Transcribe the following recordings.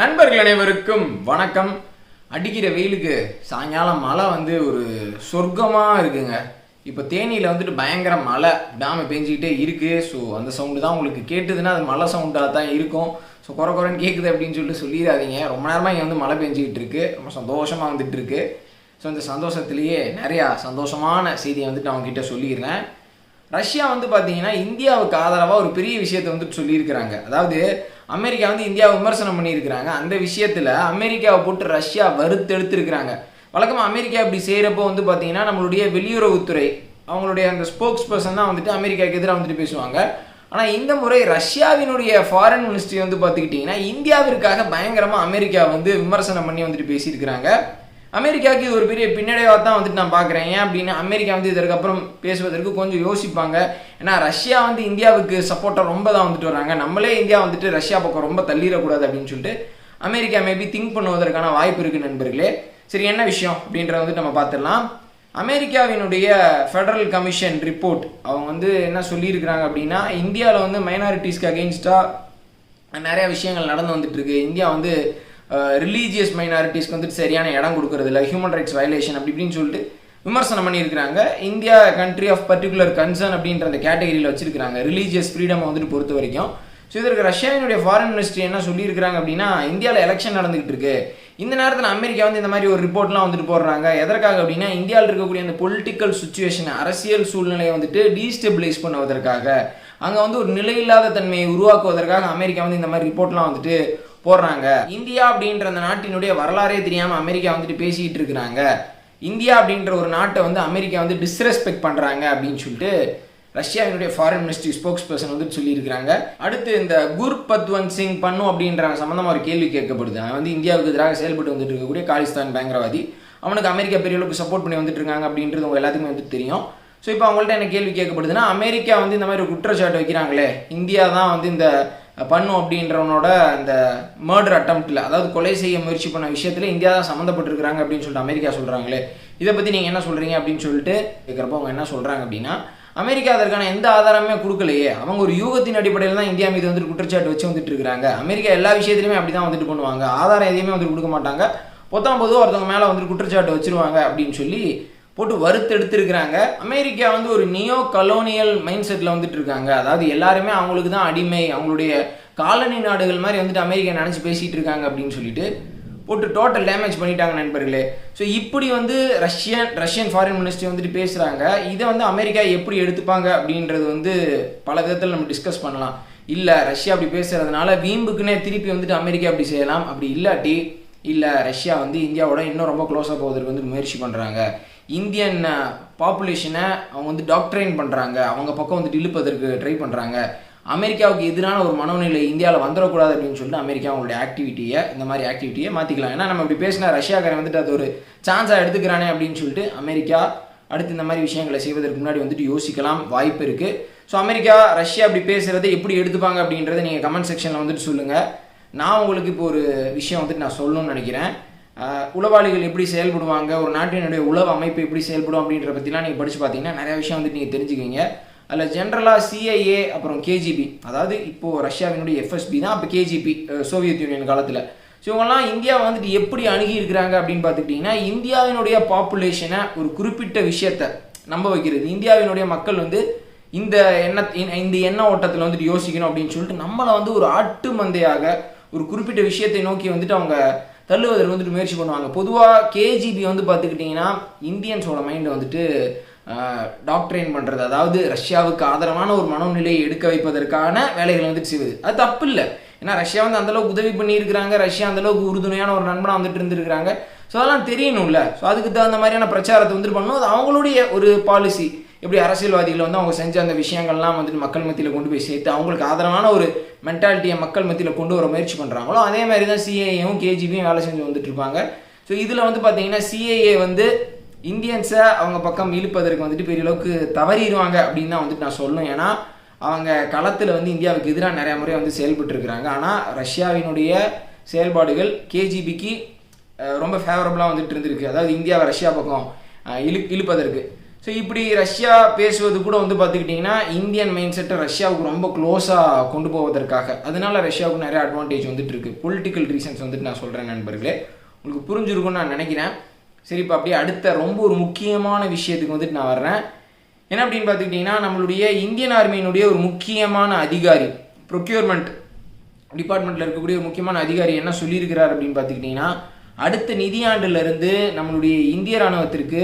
நண்பர்கள் அனைவருக்கும் வணக்கம். அடிக்கிற வெயிலுக்கு சாயங்காலம் மழை வந்து ஒரு சொர்க்கமாக இருக்குங்க. இப்போ தேனியில் வந்துட்டு பயங்கர மழை விடாமல் பெஞ்சிக்கிட்டே இருக்குது ஸோ அந்த சவுண்டு தான் உங்களுக்கு கேட்டுதுன்னா அது மழை சவுண்டாக தான் இருக்கும். ஸோ குறை குறைன்னு கேட்குது அப்படின்னு சொல்லிட்டு சொல்லிடாதீங்க. ரொம்ப நேரமாக இங்கே வந்து மழை பெஞ்சிக்கிட்டு இருக்கு. ரொம்ப சந்தோஷமாக வந்துட்டு இருக்கு. ஸோ இந்த சந்தோஷத்துலேயே நிறையா சந்தோஷமான செய்தியை வந்துட்டு அவங்ககிட்ட சொல்லிடுறேன். ரஷ்யா வந்து பார்த்தீங்கன்னா இந்தியாவுக்கு ஆதரவாக ஒரு பெரிய விஷயத்தை வந்துட்டு சொல்லியிருக்கிறாங்க. அதாவது அமெரிக்கா வந்து இந்தியாவை விமர்சனம் பண்ணியிருக்கிறாங்க. அந்த விஷயத்தில் அமெரிக்காவை போட்டு ரஷ்யா வறுத்தெடுத்திருக்கிறாங்க. வழக்கமாக அமெரிக்கா இப்படி செய்கிறப்போ வந்து பார்த்தீங்கன்னா நம்மளுடைய வெளியுறவுத்துறை அவங்களுடைய அந்த ஸ்போக்ஸ் பர்சன் தான் வந்துட்டு அமெரிக்காவுக்கு எதிராக வந்துட்டு பேசுவாங்க. ஆனால் இந்த முறை ரஷ்யாவினுடைய ஃபாரின் மினிஸ்ட்ரி வந்து பார்த்துக்கிட்டிங்கன்னா இந்தியாவிற்காக பயங்கரமாக அமெரிக்கா வந்து விமர்சனம் பண்ணி வந்துட்டு பேசியிருக்கிறாங்க. அமெரிக்காவுக்கு இது ஒரு பெரிய பின்னடைவாக தான் வந்துட்டு நான் பார்க்குறேன் ஏன் அப்படின்னு அமெரிக்கா வந்து இதற்கப்புறம் பேசுவதற்கு கொஞ்சம் யோசிப்பாங்க. ஏன்னா ரஷ்யா வந்து இந்தியாவுக்கு சப்போர்ட்டாக ரொம்ப தான் வந்துட்டு வராங்க நம்மளே இந்தியா வந்துட்டு ரஷ்யா பக்கம் ரொம்ப தள்ளிடக்கூடாது அப்படின்னு சொல்லிட்டு அமெரிக்கா மேபி திங்க் பண்ணுவதற்கான வாய்ப்பு இருக்குது நண்பர்களே. சரி என்ன விஷயம் அப்படின்றத வந்துட்டு நம்ம பார்த்துடலாம். அமெரிக்காவினுடைய ஃபெடரல் கமிஷன் ரிப்போர்ட் அவங்க வந்து என்ன சொல்லியிருக்கிறாங்க அப்படின்னா இந்தியாவில் வந்து மைனாரிட்டிஸ்க்கு அகெயின்ஸ்டாக நிறைய விஷயங்கள் நடந்து வந்துட்டு இருக்கு. இந்தியா வந்து ரிலீஜியஸ் மைனாரிட்டிஸ்க்கு வந்துட்டு சரியான இடம் கொடுக்கறது இல்லை ஹியூமன் ரைட்ஸ் வயலேஷன் அப்படி இப்படின்னு சொல்லிட்டு விமர்சனம் பண்ணியிருக்கிறாங்க. India country of particular concern அப்படின்ற அந்த கேட்டகரியில் வச்சிருக்காங்க ரிலீஜியஸ் ஃப்ரீடம் வந்துட்டு பொறுத்த வரைக்கும். ஸோ இதற்கு ரஷ்யாவினுடைய ஃபாரின் மினிஸ்ட்ரி என்ன சொல்லியிருக்கிறாங்க அப்படின்னா இந்தியாவில் எலெக்ஷன் நடந்துகிட்டு இருக்கு. இந்த நேரத்தில் அமெரிக்கா வந்து இந்த மாதிரி ஒரு ரிப்போர்ட்லாம் வந்துட்டு போடுறாங்க. எதற்காக அப்படின்னா இந்தியாவில் இருக்கக்கூடிய அந்த பொலிட்டிக்கல் சுச்சுவேஷன் அரசியல் சூழ்நிலையை வந்துட்டு டீஸ்டெபிளைஸ் பண்ணுவதற்காக. அங்கே வந்து ஒரு நிலையில்லாத தன்மையை உருவாக்குவதற்காக அமெரிக்கா வந்து இந்த மாதிரி ரிப்போர்ட்லாம் வந்துட்டு போடுறாங்க. இந்தியா அப்படின்ற அந்த நாட்டினுடைய வரலாறே தெரியாமல் அமெரிக்கா வந்துட்டு பேசிகிட்டு இருக்கிறாங்க. இந்தியா அப்படின்ற ஒரு நாட்டை வந்து அமெரிக்கா வந்து டிஸ்ரெஸ்பெக்ட் பண்ணுறாங்க அப்படின்னு சொல்லிட்டு ரஷ்யாவினுடைய ஃபாரின் மினிஸ்ட்ரி ஸ்போக்ஸ் பர்சன் வந்து சொல்லியிருக்கிறாங்க. அடுத்து இந்த குர் பத்வந்த் சிங் பண்ணு அப்படின்ற சம்மந்தமாக ஒரு கேள்வி கேட்கப்படுது. அவன் வந்து இந்தியாவுக்கு எதிராக செயல்பட்டு வந்துட்டு இருக்கக்கூடிய காலிஸ்தான் பயங்கரவாதி. அவனுக்கு அமெரிக்கா பெரிய அளவுக்கு சப்போர்ட் பண்ணி வந்துட்டு இருக்காங்க அப்படின்றது உங்க எல்லாத்துக்குமே வந்து தெரியும். ஸோ இப்போ அவங்கள்ட்ட என்ன கேள்வி கேட்கப்படுதுன்னா அமெரிக்கா வந்து இந்த மாதிரி ஒரு குற்றச்சாட்டு வைக்கிறாங்களே இந்தியா தான் வந்து இந்த பண்ணும் அப்படின்றவனோட அந்த மர்டர் அட்டம்ப்டில் அதாவது கொலை செய்ய முயற்சி பண்ண விஷயத்தில் இந்தியா தான் சம்மந்தப்பட்டிருக்கிறாங்க அப்படின்னு சொல்லிட்டு அமெரிக்கா சொல்கிறாங்களே இதை பற்றி நீங்கள் என்ன சொல்கிறீங்க அப்படின்னு சொல்லிட்டு கேட்குறப்போ அவங்க என்ன சொல்கிறாங்க அப்படின்னா அமெரிக்கா அதற்கான எந்த ஆதாரமே கொடுக்கலையே. அவங்க ஒரு யூகத்தின் அடிப்படையில் தான் இந்தியா மீது வந்துட்டு குற்றச்சாட்டு வச்சு வந்துட்டு இருக்காங்க அமெரிக்கா எல்லா விஷயத்துலையுமே அப்படி தான் வந்துட்டு பண்ணுவாங்க. ஆதாரம் எதையுமே வந்துட்டு கொடுக்க மாட்டாங்க. பொத்தாம் பொதுவாக ஒருத்தவங்க மேலே வந்துட்டு குற்றச்சாட்டு வச்சிருவாங்க அப்படின்னு சொல்லி போட்டு வறுத்தெடுத்திருக்கிறாங்க அமெரிக்கா வந்து ஒரு நியோ கலோனியல் மைண்ட் செட்டில் வந்துட்டு இருக்காங்க. அதாவது எல்லாருமே அவங்களுக்கு தான் அடிமை அவங்களுடைய காலனி நாடுகள் மாதிரி வந்துட்டு அமெரிக்கா நினச்சி பேசிகிட்டு இருக்காங்க அப்படின்னு சொல்லிட்டு போட்டு டோட்டல் டேமேஜ் பண்ணிட்டாங்க நண்பர்களே. ஸோ இப்படி வந்து ரஷ்யன் ரஷ்யன் ஃபாரின் மினிஸ்ட்ரி வந்துட்டு பேசுகிறாங்க இதை வந்து அமெரிக்கா எப்படி எடுத்துப்பாங்க அப்படின்றது வந்து பல விதத்தில் நம்ம டிஸ்கஸ் பண்ணலாம். இல்லை ரஷ்யா அப்படி பேசுகிறதுனால வீம்புக்குன்னே திருப்பி வந்துட்டு அமெரிக்கா அப்படி செய்யலாம். அப்படி இல்லாட்டி இல்லை ரஷ்யா வந்து இந்தியாவோட இன்னும் ரொம்ப க்ளோஸாக போவதற்கு வந்து முயற்சி பண்ணுறாங்க இந்தியன் பாப்புலேஷனை அவங்க வந்து டாக்டரைன் பண்ணுறாங்க அவங்க பக்கம் வந்துட்டு இழுப்பதற்கு ட்ரை பண்ணுறாங்க அமெரிக்காவுக்கு எதிரான ஒரு மனோநிலை இந்தியாவில் வந்துடக்கூடாது அப்படின்னு சொல்லிட்டு அமெரிக்கா அவங்களுடைய ஆக்டிவிட்டியை இந்த மாதிரி ஆக்டிவிட்டியை மாற்றிக்கலாம் ஏன்னா நம்ம இப்படி பேசினா ரஷ்யாக்காரன் வந்துட்டு அது ஒரு சான்ஸாக எடுத்துக்கிறானே அப்படின்னு சொல்லிட்டு அமெரிக்கா அடுத்து இந்த மாதிரி விஷயங்களை செய்வதற்கு முன்னாடி வந்துட்டு யோசிக்கலாம். வாய்ப்பு இருக்குது ஸோ அமெரிக்கா ரஷ்யா அப்படி பேசுகிறத எப்படி எடுத்துப்பாங்க அப்படின்றத நீங்கள் கமெண்ட் செக்ஷனில் வந்துட்டு சொல்லுங்கள் நான் உங்களுக்கு இப்போ ஒரு விஷயம் வந்துட்டு நான் சொல்லணும்னு நினைக்கிறேன். உளவாளிகள் எப்படி செயல்படுவாங்க? ஒரு நாட்டினுடைய உளவு அமைப்பு எப்படி செயல்படும் அப்படின்ற பற்றிலாம் நீங்கள் படித்து பார்த்தீங்கன்னா நிறைய விஷயம் வந்துட்டு நீங்கள் தெரிஞ்சுக்கிங்க அதில் ஜென்ரலாக சிஐஏ அப்புறம் கேஜிபி அதாவது இப்போது ரஷ்யாவினுடைய எஃப்எஸ்பி தான் அப்போ கேஜிபி சோவியத் யூனியன் காலத்தில். ஸோ இவங்கெல்லாம் இந்தியாவை வந்துட்டு எப்படி அணுகி இருக்கிறாங்க அப்படின்னு பார்த்துக்கிட்டிங்கன்னா இந்தியாவினுடைய பாப்புலேஷனை ஒரு குறிப்பிட்ட விஷயத்தை நம்ப வைக்கிறது. இந்தியாவினுடைய மக்கள் வந்து இந்த எண்ண இந்த எண்ண ஓட்டத்தில் வந்துட்டு யோசிக்கணும் அப்படின்னு சொல்லிட்டு நம்மளை வந்து ஒரு ஆட்டு மந்தையாக ஒரு குறிப்பிட்ட விஷயத்தை நோக்கி வந்துட்டு அவங்க தள்ளுவதற்கு வந்துட்டு முயற்சி பண்ணுவாங்க. பொதுவாக கேஜிபி வந்து பார்த்துக்கிட்டிங்கன்னா இந்தியன்ஸோட மைண்டை வந்துட்டு டாக்டரைன் பண்ணுறது அதாவது ரஷ்யாவுக்கு ஆதரவான ஒரு மனநிலையை எடுக்க வைப்பதற்கான வேலைகளை வந்துட்டு செய்வது. அது தப்பு இல்லை. ஏன்னா ரஷ்யா வந்து அந்தளவுக்கு உதவி பண்ணியிருக்கிறாங்க. ரஷ்யா அந்தளவுக்கு உறுதுணையான ஒரு நண்பனாக வந்துட்டு இருந்திருக்கிறாங்க. ஸோ அதெல்லாம் தெரியணும்ல. ஸோ அதுக்கு தகுந்த மாதிரியான பிரச்சாரத்தை வந்துட்டு பண்ணணும். அது அவங்களுடைய ஒரு பாலிசி எப்படி அரசியல்வாதிகள் வந்து அவங்க செஞ்ச அந்த விஷயங்கள்லாம் வந்துட்டு மக்கள் மத்தியில் கொண்டு போய் சேர்த்து அவங்களுக்கு ஆதரவான ஒரு மென்டாலிட்டியை மக்கள் மத்தியில் கொண்டு வர முயற்சி பண்ணுறாங்களோ அதே மாதிரி தான் சிஏஏவும் கேஜிபியும் வேலை செஞ்சு வந்துட்டு இருப்பாங்க. ஸோ இதில் வந்து பார்த்தீங்கன்னா சிஏஏ வந்து இந்தியன்ஸை அவங்க பக்கம் இழுப்பதற்கு வந்துட்டு பெரிய அளவுக்கு தவறிடுவாங்க அப்படின்னு தான் வந்துட்டு நான் சொல்லணும். ஏன்னா அவங்க களத்தில் வந்து இந்தியாவுக்கு எதிராக நிறைய முறை வந்து செயல்பட்டு இருக்கிறாங்க ஆனால் ரஷ்யாவினுடைய செயல்பாடுகள் கேஜிபிக்கு ரொம்ப ஃபேவரபுளாக வந்துட்டு இருந்திருக்கு. அதாவது இந்தியாவை ரஷ்யா பக்கம் இழு இழுப்பதற்கு. ஸோ இப்படி ரஷ்யா பேசுவது கூட வந்து பார்த்துக்கிட்டிங்கன்னா இந்தியன் மைண்ட் செட்டை ரஷ்யாவுக்கு ரொம்ப க்ளோஸாக கொண்டு போவதற்காக. அதனால ரஷ்யாவுக்கு நிறைய அட்வான்டேஜ் வந்துட்டு இருக்கு பொலிட்டிக்கல் ரீசன்ஸ் வந்துட்டு நான் சொல்கிறேன் நண்பர்களே. உங்களுக்கு புரிஞ்சிருக்கும்னு நான் நினைக்கிறேன். சரி இப்போ அப்படியே அடுத்த ரொம்ப ஒரு முக்கியமான விஷயத்துக்கு வந்துட்டு நான் வர்றேன். என்ன அப்படின்னு பார்த்துக்கிட்டிங்கன்னா நம்மளுடைய இந்தியன் ஆர்மியினுடைய ஒரு முக்கியமான அதிகாரி ப்ரொக்யூர்மெண்ட் டிபார்ட்மெண்ட்டில் இருக்கக்கூடிய ஒரு முக்கியமான அதிகாரி என்ன சொல்லியிருக்கிறார் அப்படின்னு பார்த்துக்கிட்டிங்கன்னா அடுத்த நிதியாண்டிலிருந்து நம்மளுடைய இந்திய ராணுவத்திற்கு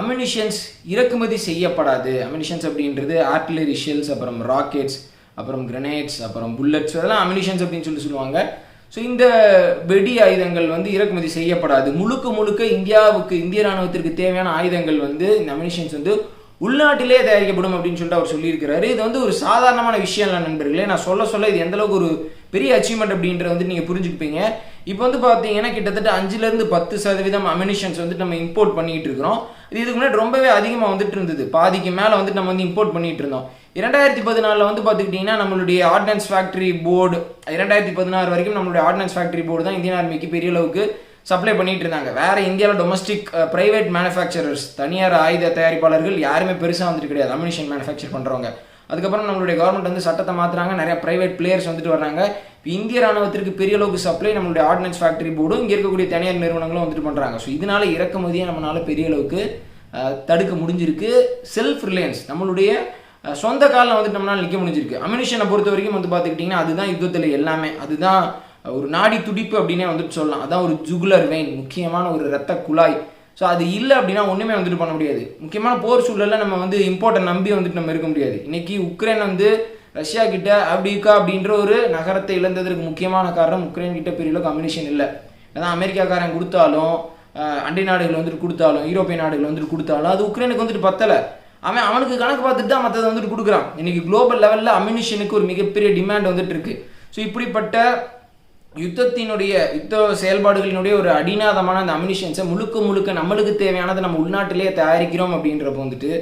அம்யூனிஷன்ஸ் இறக்குமதி செய்யப்படாது. அம்யூனிஷன்ஸ் அப்படின்றது ஆர்டிலரி ஷெல்ஸ் அப்புறம் ராக்கெட்ஸ் அப்புறம் கிரனேட்ஸ் அப்புறம் புல்லட்ஸ் அதெல்லாம் அம்யூனிஷன்ஸ் அப்படின்னு சொல்லி சொல்லுவாங்க. ஸோ இந்த வெடி ஆயுதங்கள் வந்து இறக்குமதி செய்யப்படாது. முழுக்க முழுக்க இந்தியாவுக்கு இந்திய ராணுவத்திற்கு தேவையான ஆயுதங்கள் வந்து இந்த அம்யூனிஷன்ஸ் வந்து உள்நாட்டிலே தயாரிக்கப்படும் அப்படின்னு சொல்லிட்டு அவர் சொல்லியிருக்கிறாரு. இது வந்து ஒரு சாதாரணமான விஷயம் இல்லை நண்பர்களே. நான் சொல்ல சொல்ல இது எந்த அளவுக்கு ஒரு பெரிய அச்சீவ்மெண்ட் அப்படின்றத வந்து நீங்கள் புரிஞ்சுக்குப்பீங்க. இப்போ வந்து பார்த்தீங்கன்னா கிட்டத்தட்ட அஞ்சுலேருந்து பத்து சதவீதம் அமினிஷன்ஸ் வந்துட்டு நம்ம இம்போர்ட் பண்ணிகிட்டு இருக்கிறோம். இது இதுக்கு முன்னாடி ரொம்பவே அதிகமாக வந்துட்டு இருந்தது. பாதிக்கு மேலே வந்துட்டு நம்ம வந்து இம்போர்ட் பண்ணிகிட்டு இருந்தோம். இரண்டாயிரத்தி பதினாலில் வந்து பார்த்துக்கிட்டிங்கன்னா நம்மளுடைய ஆர்டினன்ஸ் ஃபேக்டரி போர்டு இரண்டாயிரத்தி பதினாறு வரைக்கும் நம்மளுடைய ஆர்டினன்ஸ் ஃபேக்டரி போர்டு தான் இந்தியன் ஆர்மிக்கு பெரிய அளவுக்கு சப்ளை பண்ணிகிட்டு இருந்தாங்க. வேறு இந்தியாவில் டொமஸ்டிக் ப்ரைவேட் மேனுஃபேக்சரர்ஸ் தனியார் ஆயுத தயாரிப்பாளர்கள் யாருமே பெருசாக வந்துட்டு கிடையாது. அமினிஷன் மேனுஃபேக்சர் பண்ணுறவங்க அதுக்கப்புறம் நம்மளுடைய கவர்மெண்ட் வந்து சட்டத்தை மாற்றுறாங்க நிறைய ப்ரைவேட் பிளேயர்ஸ் வந்துட்டு வர்றாங்க. இந்திய ராணுவத்திற்கு பெரிய அளவுக்கு சப்ளை நம்மளுடைய ஆர்டினன்ஸ் ஃபேக்டரி போர்டும் இங்கே இருக்கக்கூடிய தனியார் நிறுவனங்களும் வந்துட்டு பண்ணுறாங்க ஸோ இதனால இறக்குமதியை நம்மளால பெரிய அளவுக்கு தடுக்க முடிஞ்சிருக்கு. செல்ஃப் ரிலையன்ஸ் நம்மளுடைய சொந்த காலில் வந்துட்டு நம்மளால் நிற்க முடிஞ்சிருக்கு. அமினிஷனை பொறுத்த வரைக்கும் வந்து பார்த்துக்கிட்டிங்கன்னா அதுதான் யுத்தத்தில் எல்லாமே. அதுதான் ஒரு நாடி துடிப்பு அப்படின்னே வந்துட்டு சொல்லலாம். அதான் ஒரு ஜுகுலர் வெயின் முக்கியமான ஒரு ரத்த குழாய். ஸோ அது இல்லை அப்படின்னா ஒன்றுமே வந்துட்டு பண்ண முடியாது. முக்கியமான போர் சூழலில் நம்ம வந்து இம்போர்ட்டை நம்பி வந்துட்டு நம்ம இருக்க முடியாது. இன்னைக்கு உக்ரைன் வந்து ரஷ்யா கிட்ட அப்டிகா அப்படின்ற ஒரு நகரத்தை இழந்ததற்கு முக்கியமான காரணம் உக்ரைன் கிட்ட பெரிய அளவுக்கு அமினிஷன் இல்லை. அதான் அமெரிக்காக்காரன் கொடுத்தாலும் அண்டை நாடுகள் வந்துட்டு கொடுத்தாலும் யூரோப்பிய நாடுகள் வந்துட்டு கொடுத்தாலும் அது உக்ரைனுக்கு வந்துட்டு பத்தலை. அவன் அவனுக்கு கணக்கு பார்த்துட்டு தான் மற்றதை வந்துட்டு கொடுக்குறான். இன்னைக்கு குளோபல் லெவலில் அம்யூனிஷனுக்கு ஒரு மிகப்பெரிய டிமாண்ட் வந்துட்டு இருக்கு. ஸோ இப்படிப்பட்ட யுத்தத்தினுடைய யுத்த செயல்பாடுகளினுடைய ஒரு அடிநாதமான அந்த அம்யூனிஷன்ஸை முழுக்க முழுக்க நம்மளுக்கு தேவையானதை நம்ம உள்நாட்டிலேயே தயாரிக்கிறோம் அப்படின்றப்ப வந்துட்டு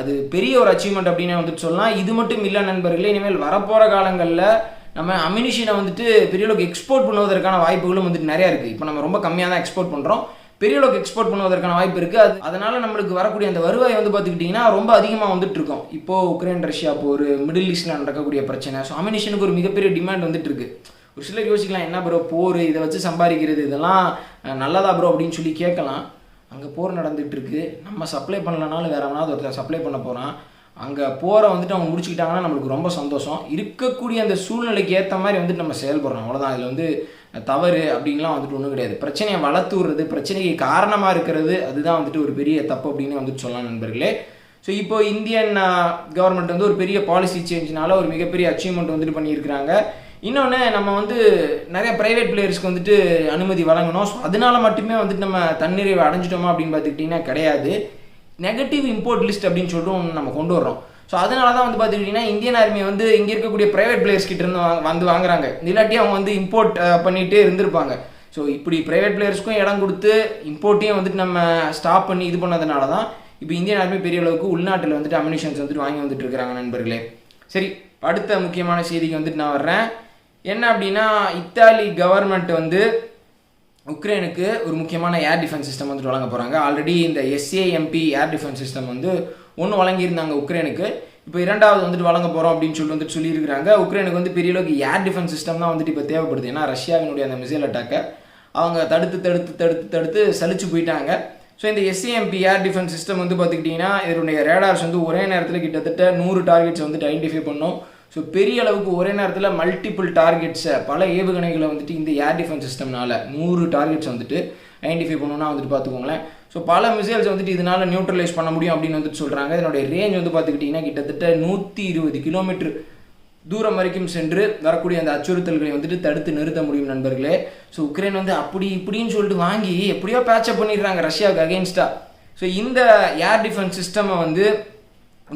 அது பெரிய ஒரு அச்சீவ்மெண்ட் அப்படின்னு வந்துட்டு சொல்லலாம். இது மட்டும் இல்லை நண்பர்களே இனிமேல் வரப்போகிற காலங்களில் நம்ம அம்யூனிஷனை வந்துட்டு பெரிய அளவுக்கு எக்ஸ்போர்ட் பண்ணுவதற்கான வாய்ப்புகளும் வந்துட்டு நிறையா இருக்குது இப்போ நம்ம ரொம்ப கம்மியாக தான் எக்ஸ்போர்ட் பண்ணுறோம் பெரிய அளவுக்கு எக்ஸ்போர்ட் பண்ணுவதற்கான வாய்ப்பு இருக்குது அது அதனால் நம்மளுக்கு வரக்கூடிய அந்த வருவாய் வந்து பார்த்துக்கிட்டிங்கன்னா ரொம்ப அதிகமாக வந்துட்டு இருக்கும். இப்போது உக்ரைன் ரஷ்யா போர் மிடில் ஈஸ்டில் நடக்கக்கூடிய பிரச்சனை. ஸோ அமினிஷனுக்கு ஒரு மிகப்பெரிய டிமாண்ட் வந்துட்டு இருக்கு. ஒரு சிலர் யோசிக்கலாம் என்ன ப்ரோ போர் இதை வச்சு சம்பாதிக்கிறது இதெல்லாம் நல்லதா ப்ரோ அப்படின்னு சொல்லி கேட்கலாம். அங்கே போர் நடந்துகிட்டு இருக்கு நம்ம சப்ளை பண்ணலனாலும் வேற எவனாவது ஒருத்தர் சப்ளை பண்ண போகிறான் அங்கே போரை வந்துட்டு அவங்க முடிச்சுக்கிட்டாங்கன்னா நம்மளுக்கு ரொம்ப சந்தோஷம். இருக்கக்கூடிய அந்த சூழ்நிலைக்கு ஏற்ற மாதிரி வந்துட்டு நம்ம செயல்படுறோம் அவ்வளோதான் இதில் வந்து தவறு அப்படின்லாம் வந்துட்டு ஒன்றும் கிடையாது. பிரச்சனையை வளர்த்து விடுறது பிரச்சனைக்கு காரணமாக இருக்கிறது அதுதான் வந்துட்டு ஒரு பெரிய தப்பு அப்படின்னு வந்துட்டு சொல்லலாம் நண்பர்களே. ஸோ இப்போ இந்தியன் கவர்மெண்ட் வந்து ஒரு பெரிய பாலிசி சேஞ்ச்னால ஒரு மிகப்பெரிய அச்சீவ்மெண்ட் வந்துட்டு பண்ணியிருக்கிறாங்க. இன்னொன்று நம்ம வந்து நிறைய ப்ரைவேட் பிளேயர்ஸ்க்கு வந்துட்டு அனுமதி வழங்கணும். ஸோ அதனால மட்டுமே வந்துட்டு நம்ம தன்னிறைவை அடைஞ்சிட்டோமா அப்படின்னு பார்த்துக்கிட்டிங்கன்னா கிடையாது. நெகட்டிவ் இம்போர்ட் லிஸ்ட் அப்படின்னு சொல்லிட்டு ஒன்று நம்ம கொண்டு வர்றோம். ஸோ அதனால தான் வந்து பார்த்துக்கிட்டிங்கன்னா இந்தியன் ஆர்மி வந்து இங்கே இருக்கக்கூடிய ப்ரைவேட் பிளேயர்ஸ் கிட்ட இருந்து வாங்க- வந்து வாங்குறாங்க. இல்லாட்டி அவங்க வந்து இம்போர்ட் பண்ணிகிட்டே இருந்திருப்பாங்க. ஸோ இப்படி ப்ரைவேட் பிளேயர்ஸ்க்கும் இடம் கொடுத்து இம்போர்ட்டையும் வந்துட்டு நம்ம ஸ்டாப் பண்ணி இது பண்ணதுனால தான் இப்போ இந்தியன் ஆர்மி பெரிய அளவுக்கு உள்நாட்டில் வந்துட்டு அமினிஷன்ஸ் வந்துட்டு வாங்கி வந்துட்டு இருக்கிறாங்க நண்பர்களே. சரி அடுத்த முக்கியமான செய்திக்கு வந்துட்டு நான் வர்றேன். என்ன அப்படின்னா இத்தாலி கவர்மெண்ட் வந்து உக்ரைனுக்கு ஒரு முக்கியமான ஏர் டிஃபென்ஸ் சிஸ்டம் வந்துட்டு வழங்க போகிறாங்க ஆல்ரெடி இந்த எஸ்ஏஎம்பி ஏர் டிஃபென்ஸ் சிஸ்டம் வந்து ஒன்று வழங்கியிருந்தாங்க உக்ரைனுக்கு. இப்போ இரண்டாவது வந்துட்டு வழங்க போகிறோம் அப்படின்னு சொல்லி வந்துட்டு சொல்லியிருக்கிறாங்க. உக்ரைனுக்கு வந்து பெரிய அளவுக்கு ஏர் டிஃபென்ஸ் சிஸ்டம் தான் வந்துட்டு இப்போ தேவைப்படுது. ஏன்னா ரஷ்யாவினுடைய அந்த மிசைல் அட்டாக்கை அவங்க தடுத்து தடுத்து தடுத்து தடுத்து சலிச்சு போயிட்டாங்க. ஸோ இந்த எஸ்ஏஎம்பி ஏர் டிஃபென்ஸ் சிஸ்டம் வந்து பார்த்துக்கிட்டிங்கன்னா இதனுடைய ரேடார்ஸ் வந்து ஒரே நேரத்தில் கிட்டத்தட்ட நூறு டார்கெட்ஸ் வந்துட்டு ஐடென்டிஃபை பண்ணும். ஸோ பெரிய அளவுக்கு ஒரே நேரத்தில் மல்டிபிள் டார்கெட்ஸை பல ஏவுகணைகளை வந்துட்டு இந்த ஏர் டிஃபென்ஸ் சிஸ்டம்னால நூறு டார்கெட்ஸ் வந்துட்டு ஐடென்டிஃபை பண்ணணும்னா வந்துட்டு பார்த்துக்கோங்களேன். ஸோ பல மிசைல்ஸ் வந்துட்டு இதனால் நியூட்ரலைஸ் பண்ண முடியும் அப்படின்னு வந்துட்டு சொல்கிறாங்க இதனுடைய ரேஞ்ச் வந்து பார்த்துக்கிட்டிங்கன்னா கிட்டத்தட்ட நூற்றி இருபது கிலோமீட்டர் தூரம் வரைக்கும் சென்று வரக்கூடிய அந்த அச்சுறுத்தல்களை வந்துட்டு தடுத்து நிறுத்த முடியும் நண்பர்களே. ஸோ உக்ரைன் வந்து அப்படி இப்படின்னு சொல்லிட்டு வாங்கி எப்படியோ பேச்சப் பண்ணிடுறாங்க ரஷ்யாவுக்கு அகேன்ஸ்டாக ஸோ இந்த ஏர் டிஃபென்ஸ் சிஸ்டமை வந்து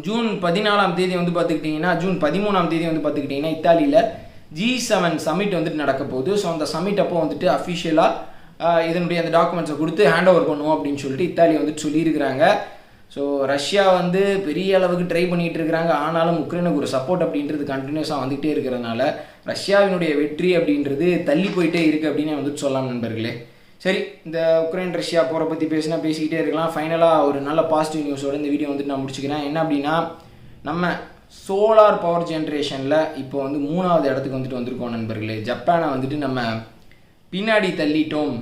ஜூன் பதினாலாம் தேதி வந்து பார்த்துக்கிட்டிங்கன்னா ஜூன் பதிமூணாம் தேதி வந்து பார்த்துக்கிட்டிங்கன்னா இத்தாலியில் ஜி செவன் சமிட் வந்துட்டு நடக்க போகுது. ஸோ அந்த சமிட் அப்போ வந்துட்டு அஃபிஷியலாக இதனுடைய அந்த டாக்குமெண்ட்ஸை கொடுத்து ஹேண்ட் ஓவர் பண்ணுவோம் அப்படின்னு சொல்லிட்டு இத்தாலி வந்துட்டு சொல்லியிருக்கிறாங்க. ஸோ ரஷ்யா வந்து பெரிய அளவுக்கு ட்ரை பண்ணிகிட்டு இருக்கிறாங்க. ஆனாலும் உக்ரைனுக்கு ஒரு சப்போர்ட் அப்படின்றது கண்டினியூஸாக வந்துகிட்டே இருக்கிறதுனால ரஷ்யாவினுடைய வெற்றி அப்படின்றது தள்ளி போயிட்டே இருக்குது அப்படின்னு வந்துட்டு சொல்லலாம் நண்பர்களே. சரி இந்த உக்ரைன் ரஷ்யா போகிற பற்றி பேசினா பேசிக்கிட்டே இருக்கலாம். ஃபைனலாக ஒரு நல்ல பாசிட்டிவ் நியூஸோட இந்த வீடியோ வந்துட்டு நான் முடிச்சுக்கிறேன். என்ன அப்படின்னா நம்ம சோலார் பவர் ஜென்ரேஷனில் இப்போ வந்து மூணாவது இடத்துக்கு வந்துட்டு வந்திருக்கோம் நண்பர்களே. ஜப்பானை வந்துட்டு நம்ம பின்னாடி தள்ளிட்டோம்.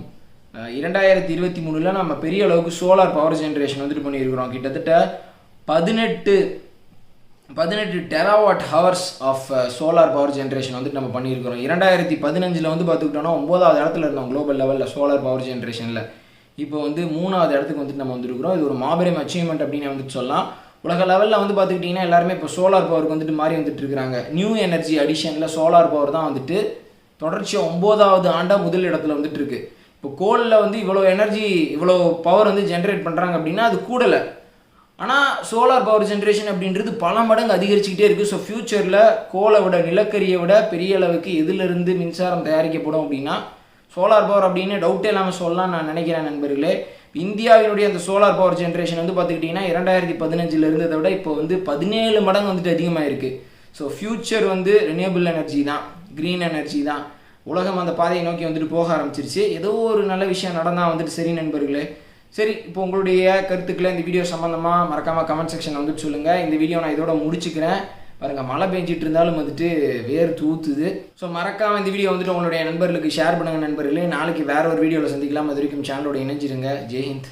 இரண்டாயிரத்தி இருபத்தி மூணில் நம்ம பெரிய அளவுக்கு சோலார் பவர் ஜென்ரேஷன் வந்துட்டு பண்ணியிருக்கிறோம். கிட்டத்தட்ட பதினெட்டு பதினெட்டு terawatt hours of solar power generation வந்துட்டு நம்ம பண்ணியிருக்கிறோம். இரண்டாயிரத்தி பதினஞ்சில் வந்து பார்த்துக்கிட்டோம்னா ஒம்போதாவது இடத்துல இருந்தோம் குளோபல் லெவலில் சோலார் பவர் ஜென்ரேஷனில் இப்போ வந்து மூணாவது இடத்துக்கு வந்துட்டு நம்ம வந்துருக்குறோம். இது ஒரு மாபெரும் அச்சீவ்மெண்ட் அப்படின்னு வந்துட்டு சொல்லலாம். உலக லெவலில் வந்து பார்த்துக்கிட்டிங்கன்னா எல்லாருமே இப்போ சோலார் பவருக்கு வந்துட்டு மாறி வந்துட்டு இருக்கிறாங்க. நியூ எனர்ஜி அடிஷனில் சோலார் பவர் தான் வந்துட்டு தொடர்ச்சியாக ஒம்போதாவது ஆண்டாக முதல் இடத்துல வந்துட்டு இருக்கு. இப்போ கோலில் வந்து இவ்வளோ எனர்ஜி இவ்வளோ பவர் வந்து ஜென்ரேட் பண்ணுறாங்க அப்படின்னா அது கூடலை. ஆனால் சோலார் பவர் ஜென்ரேஷன் அப்படின்றது பல மடங்கு அதிகரிச்சுக்கிட்டே இருக்குது ஸோ ஃப்யூச்சரில் கோலை விட நிலக்கரியை விட பெரிய அளவுக்கு எதிலிருந்து மின்சாரம் தயாரிக்கப்படும் அப்படின்னா சோலார் பவர் அப்படின்னு டவுட்டே இல்லாமல் சொல்லலாம் நான் நினைக்கிறேன் நண்பர்களே. இந்தியாவினுடைய அந்த சோலார் பவர் ஜென்ரேஷன் வந்து பார்த்துக்கிட்டிங்கன்னா இரண்டாயிரத்தி பதினஞ்சில் இருந்ததை விட இப்போ வந்து பதினேழு மடங்கு வந்துட்டு அதிகமாக இருக்குது ஸோ ஃப்யூச்சர் வந்து ரினியபிள் எனர்ஜி தான் க்ரீன் எனர்ஜி தான். உலகம் அந்த பாதையை நோக்கி வந்துட்டு போக ஆரம்பிச்சிருச்சு. ஏதோ ஒரு நல்ல விஷயம் நடந்தால் வந்துட்டு சரி நண்பர்களே. சரி இப்போ உங்களுடைய கருத்துக்களை இந்த வீடியோ சம்மந்தமாக மறக்காமல் கமெண்ட் செக்ஷன் வந்துட்டு சொல்லுங்கள் இந்த வீடியோ நான் இதோட முடிச்சுக்கிறேன். பாருங்க மழை பெஞ்சிட்டு இருந்தாலும் வந்துட்டு வேர் தூத்துது. ஸோ மறக்காம இந்த வீடியோ வந்துட்டு உங்களுடைய நண்பர்களுக்கு ஷேர் பண்ணுங்க நண்பர்களே. நாளைக்கு வேற ஒரு வீடியோவில் சந்திக்கலாம். அது வரைக்கும் சேனலோட இணைஞ்சிருங்க. ஜெய்ஹிந்த்